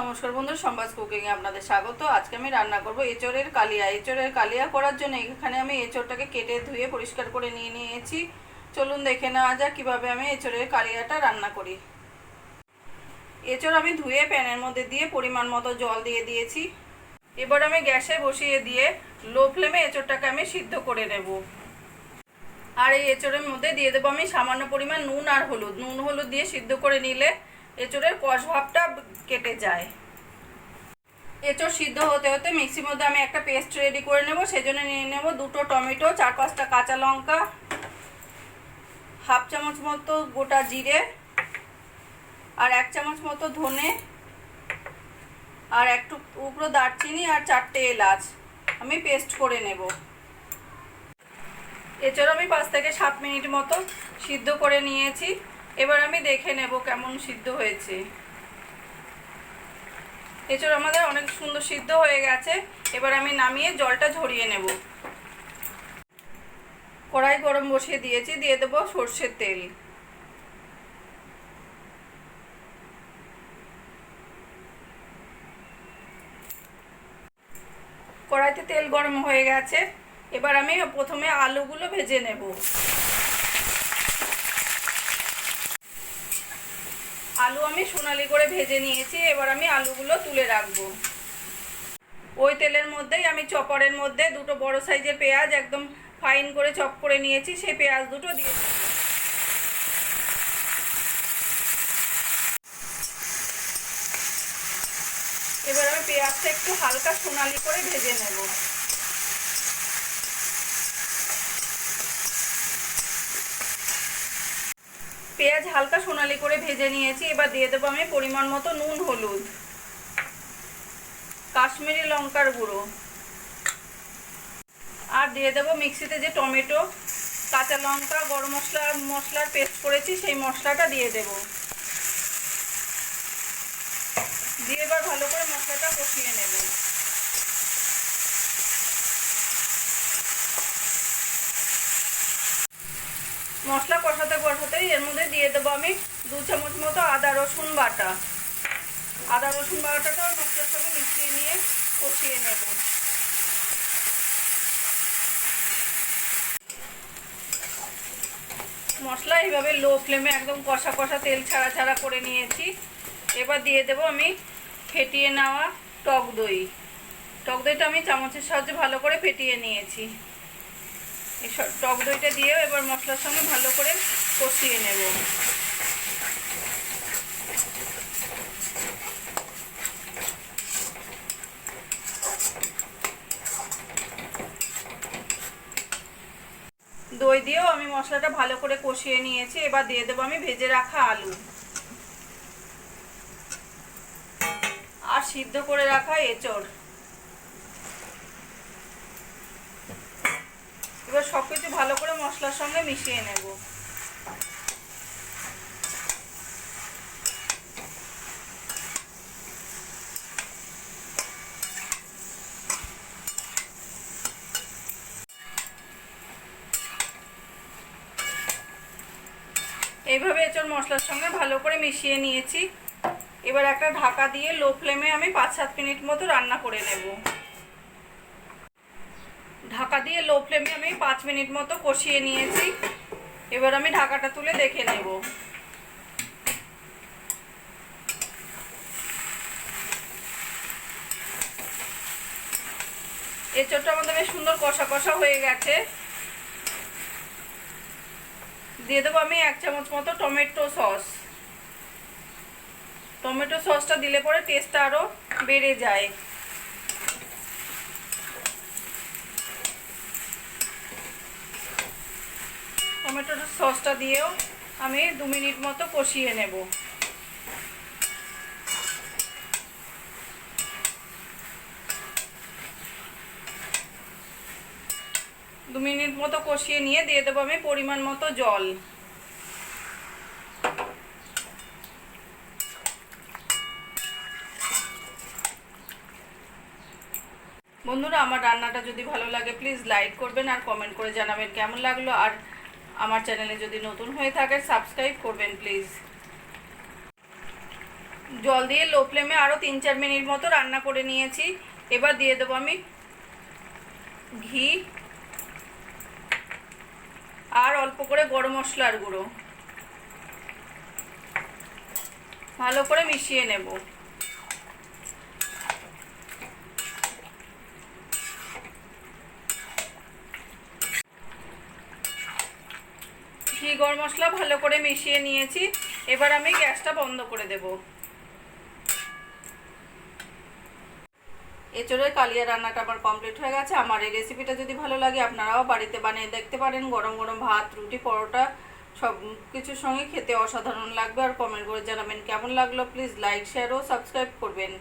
নমস্কার বন্ধু সম্বাস কুকিংয়ে আপনাদের স্বাগত। আজকে আমি রান্না করব এঁচড়ের কালিয়া। এঁচড়ের কালিয়া করার জন্য এখানে আমি এঁচড়টাকে কেটে ধুয়ে পরিষ্কার করে নিয়ে নিয়েছি। চলুন দেখে নেওয়া যাক কীভাবে আমি এঁচড়ের কালিয়াটা রান্না করি। এঁচড় আমি ধুয়ে প্যানের মধ্যে দিয়ে পরিমাণ মতো জল দিয়ে দিয়েছি। এবার আমি গ্যাসে বসিয়ে দিয়ে লো ফ্লেমে এঁচড়টাকে আমি সিদ্ধ করে নেব। আর এই এঁচড়ের মধ্যে দিয়ে দেবো আমি সামান্য পরিমাণ নুন আর হলুদ। নুন হলুদ দিয়ে সিদ্ধ করে নিলে এঁচড়ের কষ ভাবটা কেটে যায়। এঁচড় সিদ্ধ হতে হতে মিক্সির মধ্যে আমি একটা পেস্ট রেডি করে নেব, সেজন্য নিয়ে নেব দুটো টমেটো, চার পাঁচটা কাঁচা লঙ্কা, হাফ চামচ মতো গোটা জিরে, আর এক চামচ মতো ধনে, আর একটু উপরো দারচিনি আর চারটে এলাচ আমি পেস্ট করে নেব। এছাড়া আমি পাঁচ থেকে সাত মিনিট মতো সিদ্ধ করে নিয়েছি। এবার আমি দেখে নেব কেমন সিদ্ধ হয়েছে। এছাড়া আমাদের অনেক সুন্দর সিদ্ধ হয়ে গেছে। এবার আমি নামিয়ে জলটা ঝরিয়ে নেব। কড়াই গরম বসিয়ে দিয়েছি, দিয়ে দেবো সর্ষের তেল। কড়াইতে তেল গরম হয়ে গেছে। এবার আমি প্রথমে আলুগুলো ভেজে নেব। আলু আমি সোনালি করে ভেজে নিয়েছি, এবার আমি আলুগুলো তুলে রাখব। ওই তেলের মধ্যেই আমি চপরের মধ্যে দুটো বড় সাইজের পেঁয়াজ একদম ফাইন করে চপ করে নিয়েছি, সেই পেঁয়াজ দুটো দিয়ে এবার আমি পেঁয়াজটা একটু হালকা সোনালি করে ভেজে নেব। পেঁয়াজ হালকা সোনালি করে ভেজে নিয়েছি। এবার দিয়ে দেবো আমি পরিমাণ মতো নুন, হলুদ, কাশ্মীরি লঙ্কার গুঁড়ো। আর দিয়ে দেবো মিক্সিতে যে টমেটো, কাঁচা লঙ্কা, গরম মশলা, মশলার পেস্ট করেছি, সেই মশলাটা দিয়ে দেব। দিয়ে এবার ভালো করে মশলাটা কষিয়ে নেব। মশলা কষাতে কষাতেই এর মধ্যে দিয়ে দেবো আমি দু চামচ মতো আদা রসুন বাটা। আদা রসুন বাটাটাও মশলার সঙ্গে মিশিয়ে নিয়ে কষিয়ে নেব। মশলা এইভাবে লো ফ্লেমে একদম কষা কষা তেল ছাড়া ছাড়া করে নিয়েছি। এবার দিয়ে দেব আমি ফেটিয়ে নেওয়া টক দই। টক দইটা আমি চামচের সাহায্যে ভালো করে ফেটিয়ে নিয়েছি। এই টক দইটা দিয়েও এবার মশলার সঙ্গে ভালো করে কষিয়ে নেব। দই দিয়েও আমি মশলাটা ভালো করে কষিয়ে নিয়েছি, এবার দিয়ে দেবো আমি ভেজে রাখা আলু। আর সিদ্ধ করে রাখা এঁচড়। এবার সব কিছু ভালো করে মশলার সঙ্গে মিশিয়ে নেব। এইভাবে এঁচড় মশলার সঙ্গে ভালো করে মিশিয়ে নিয়েছি। এবার একটা ঢাকা দিয়ে লো ফ্লেমে আমি পাঁচ সাত মিনিট মতো রান্না করে নেব। ঢাকা দিয়ে লো ফ্লেমে আমি পাঁচ মিনিট মতো কষিয়ে নিয়েছি। এবার আমি ঢাকাটা তুলে দেখে নেব। এঁচড়টা আমাদের বেশ সুন্দর কষা কষা হয়ে গেছে। দিয়ে দেবো আমি এক চামচ মতো টমেটো সস। টমেটো সসটা দিলে পরে টেস্টটা আরও বেড়ে যায়। টমেটো সসটা দিয়েও আমি দু মিনিট মতো কষিয়ে নেব। দু মিনিট মতো কষিয়ে নিয়ে দিয়ে দেবো আমি পরিমাণ মতো জল। বন্ধুরা, আমার রান্নাটা যদি ভালো লাগে প্লিজ লাইক করবেন আর কমেন্ট করে জানাবেন কেমন লাগল। আর আমার চ্যানেলে যদি নতুন হয়ে থাকে সাবস্ক্রাইব করবেন প্লিজ জল দিয়ে লো ফ্লেমে আরও তিন চার মিনিট মতো রান্না করে নিয়েছি। এবার দিয়ে দেবো আমি ঘি আর অল্প করে গরম মশলার গুঁড়ো। ভালো করে মিশিয়ে নেব ঘি গরম মশলা ভালো করে মিশিয়ে নিয়েছি। এবার আমি গ্যাসটা বন্ধ করে দেব। এচড়ের কালিয়া রান্নাটা আমার কমপ্লিট হয়ে গেছে। আমার এই রেসিপিটা যদি ভালো লাগে, আপনারাও বাড়িতে বানিয়ে দেখতে পারেন। গরম গরম ভাত, রুটি, পরোটা, সব কিছুর সঙ্গে খেতে অসাধারণ লাগবে। আর কমেন্ট করে জানাবেন কেমন লাগল? প্লিজ লাইক শেয়ার ও সাবস্ক্রাইব করবেন।